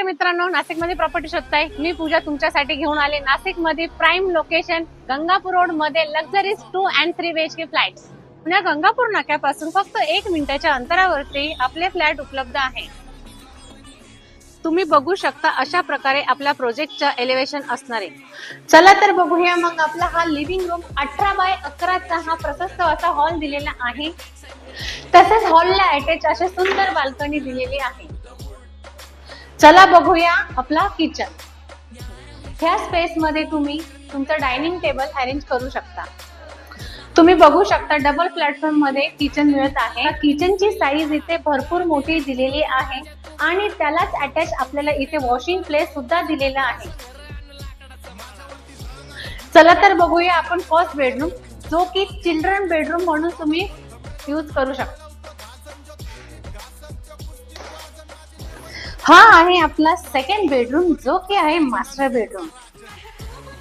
नमस्कार मित्रांनो नाशिकमध्ये प्रॉपर्टी शोधताय. मी पूजा तुमच्यासाठी घेऊन आले. नाशिकमध्ये prime location Gangapur रोडमध्ये luxuries two and three B H K flat पुण्या गंगापूर नाक्यापासून फक्त एक मिनिटाच्या अंतरावरती आपले फ्लॅट उपलब्ध आहे. तुम्ही बघू शकता अशा प्रकारे आपल्या प्रोजेक्टचं एलिव्हेशन असणार. आहे चला तर बघूया मग आपला हा लिव्हिंग रूम अठरा बाय अकराचा हा प्रशस्त असा हॉल दिलेला आहे. तसेच हॉलला अटॅच असे सुंदर बाल्कनी दिलेली आहे. चला बघूया आपला किचन. ह्या स्पेस मध्ये तुम्ही तुमचं डायनिंग टेबल अरेंज करू शकता. तुम्ही बघू शकता डबल प्लॅटफॉर्ममध्ये किचन मिळत आहे. किचनची साईज इथे भरपूर मोठी दिलेली आहे आणि त्यालाच अटॅच आपल्याला इथे वॉशिंग प्लेस सुद्धा दिलेला आहे. चला तर बघूया आपण फर्स्ट बेडरूम जो की चिल्ड्रन बेडरूम म्हणून तुम्ही यूज करू शकता. हा आहे आपला सेकंड बेडरूम जो की आहे मास्टर बेडरूम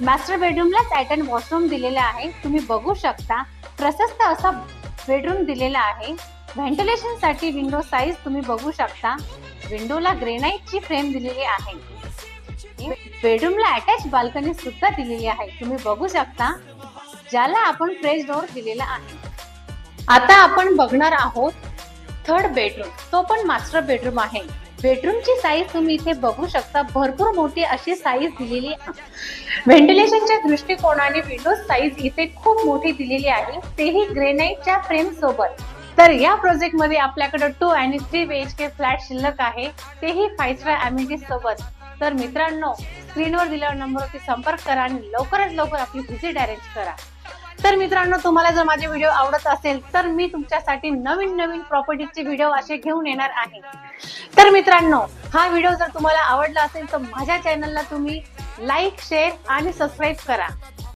मास्टर बेडरूमला अटॅच वॉशरूम दिलेला आहे. तुम्ही बघू शकता प्रशस्त असा बेडरूम दिलेला आहे. व्हेंटिलेशनसाठी विंडो साईज तुम्ही बघू शकता. विंडोला ग्रेनाइटची फ्रेम दिलेली आहे. बेडरूमला अटॅच बाल्कनी सुद्धा दिलेली आहे. तुम्ही बघू शकता ज्याला आपण फ्रेश डोअर दिलेला आहे. आता आपण बघणार आहोत थर्ड बेडरूम तो पण मास्टर बेडरूम आहे. बेडरूमची साईज तुम्ही इथे बघू शकता. भरपूर मोठी अशी साईज दिलेली आहे. व्हेंटिलेशनच्या दृष्टिकोनाने विंडो साईज इथे खूप मोठी दिलेली आहे. तेही ग्रेनाईटच्या फ्रेम सोबत. तर या प्रोजेक्टमध्ये आपल्याकडे टू आणि थ्री बीएच के फ्लॅट शिल्लक आहे. तेही फाईव्ह स्टार अम्युनिटी सोबत. तर मित्रांनो स्क्रीनवर दिलेल्या नंबरवरती संपर्क करा आणि लवकरात लवकर आपली व्हिजिट अरेंज करा. तर मित्रांनो तुम्हाला जर माझे व्हिडिओ आवडत असेल तर मी तुमच्यासाठी नवीन नवीन प्रॉपर्टीचे व्हिडिओ असे घेऊन येणार आहे. तर मित्रांनो हा व्हिडिओ जर तुम्हाला आवडला असेल तर माझ्या चॅनलला तुम्ही लाईक शेअर आणि सबस्क्राईब करा.